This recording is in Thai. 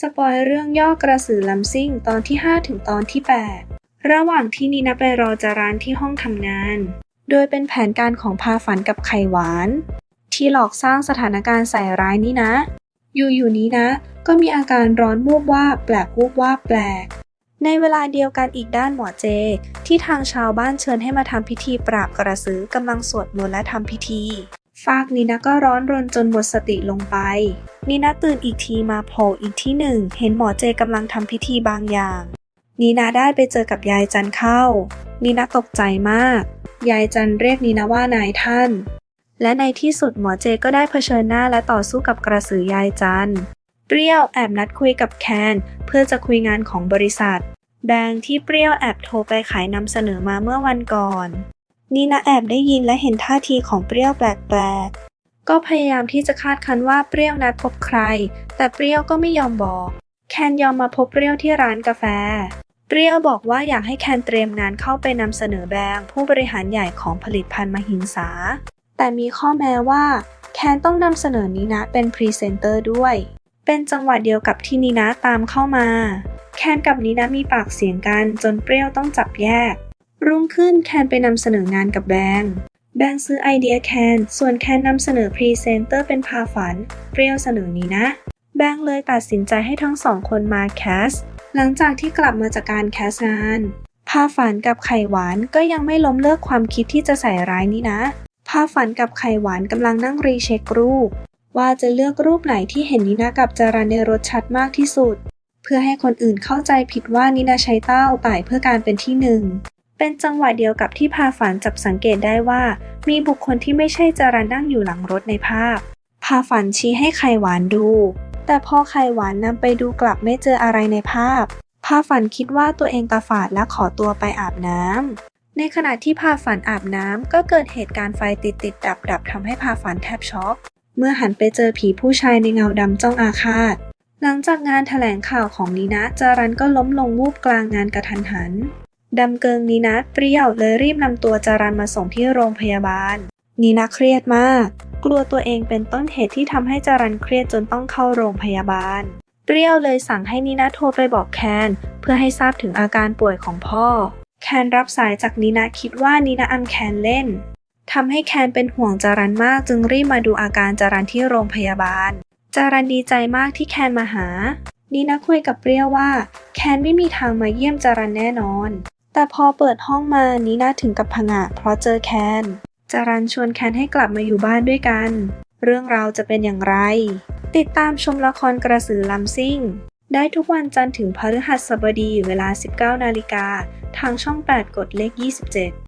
สปอยเรื่องย่อกระสือลำซิ่งตอนที่ 5 ถึงตอนที่ 8 ระหว่างที่นีนาไปรอจารันที่ห้องทำงาน โดยเป็นแผนการของพาฝันกับไข่หวาน ที่หลอกสร้างสถานการณ์ใส่ร้ายนี้นะ อยู่ๆนี้นะ ก็มีอาการร้อนวูบว่าแปลกวูบว่าแปลก ในเวลาเดียวกันอีกด้านหมอเจ ที่ทางชาวบ้านเชิญให้มาทำพิธีปราบกระสือกำลังสวดมนต์และทำพิธี ฟากนีนะก็ร้อนรนจนหมดสติลงไป นีนะตื่นอีกทีมาโผล่อีกที่หนึ่ง เห็นหมอเจกำลังทำพิธีบางอย่าง นีนาได้ไปเจอกับยายจันเข้า นีนาตกใจมาก ยายจันเรียกนีนาว่านายท่าน และในที่สุดหมอเจก็ได้เผชิญหน้าและต่อสู้กับกระสือยายจัน เปรี้ยวแอบนัดคุยกับแคน เพื่อจะคุยงานของบริษัท แบงที่เปรี้ยวแอบโทรไปขายนำเสนอมาเมื่อวันก่อน นีนาแอบได้ยินและเห็นท่าทีของเปรี้ยวแปลกๆ ก็พยายามที่จะคาดคันว่าเปรี้ยวนัดพบใคร แต่เปรี้ยวก็ไม่ยอมบอก แคนยอมมาพบเปรี้ยวที่ร้านกาแฟ เปรี้ยวบอกว่าอยากให้แคนเตรียมงานเข้าไปนำเสนอแบงผู้บริหารใหญ่ของผลิตภัณฑ์มหิงสา แต่มีข้อแม้ว่า แคนต้องนำเสนอนีนะเป็นพรีเซนเตอร์ด้วย เป็นจังหวะเดียวกับที่นีนะตามเข้ามา แคนกับนีนะมีปากเสียงกันจนเปรี้ยวต้องจับแยก รุ่งขึ้นแคนไปนำเสนองานกับแบงค์แบงค์ซื้อไอเดียแคน ส่วนแคนนำเสนอพรีเซนเตอร์เป็นพาฝัน เปรี้ยวเสนอนีนะ แบงค์เลยตัดสินใจให้ทั้งสองคนมาแคส หลังจากที่กลับมาจากการแคสงาน พาฝันกับไข่หวานก็ยังไม่ล้มเลิกความคิดที่จะใส่ร้ายนี้นะ พาฝันกับไข่หวานกำลังนั่งรีเช็ครูป ว่าจะเลือกรูปไหนที่เห็นนินากับจารันในรถชัดมากที่สุด เพื่อให้คนอื่นเข้าใจผิดว่านินาใช้เต้าไต่เพื่อการเป็นที่หนึ่ง เป็นจังหวะเดียวกับที่พาฝันจับสังเกตได้ว่า มีบุคคลที่ไม่ใช่จารันนั่งอยู่หลังรถในภาพ พาฝันชี้ให้ไขหวานดู แต่พอไขหวานนำไปดูกลับไม่เจออะไรในภาพ พาฝันคิดว่าตัวเองตาฝาดและขอตัวไปอาบน้ำในขณะที่พาฝันอาบน้ำก็เกิดเหตุการณ์ไฟติดติดดับดับทำให้พาฝันแทบช็อก เมื่อหันไปเจอผีผู้ชายในเงาดำจ้องอาฆาต หลังจากงานแถลงข่าวของนีนะจารันก็ล้มลงวูบกลางงานกระทันหัน ดำเกิงนีนะเปรี้ยวเลยรีบนำตัวจารันมาส่งที่โรงพยาบาล นีนะเครียดมาก กลัวตัวเองเป็นต้นเหตุที่ทำให้จารันเครียดจนต้องเข้าโรงพยาบาล เปรี้ยวเลยสั่งให้นีนะโทรไปบอกแคน เพื่อให้ทราบถึงอาการป่วยของพ่อ แคนรับสายจากนีนะคิดว่านีนะอำแคนเล่นทำให้แคนเป็นห่วงจารันมากจึงรีบมาดูอาการจารันที่โรงพยาบาล จารันดีใจมากที่แคนมาหานีนะคุยกับเปรี้ยวว่า แคนไม่มีทางมาเยี่ยมจารันแน่นอน แต่พอเปิดห้องมานีน่าถึงกับผงะเพราะเจอแคนจารันชวนแคนให้กลับมาอยู่บ้านด้วยกัน เรื่องราวจะเป็นอย่างไร ติดตามชมละครกระสือลำซิ่ง ได้ทุกวันจันทร์ถึงพฤหัสบดีเวลา 19 นาฬิกา ทางช่อง 8 กดเลข 27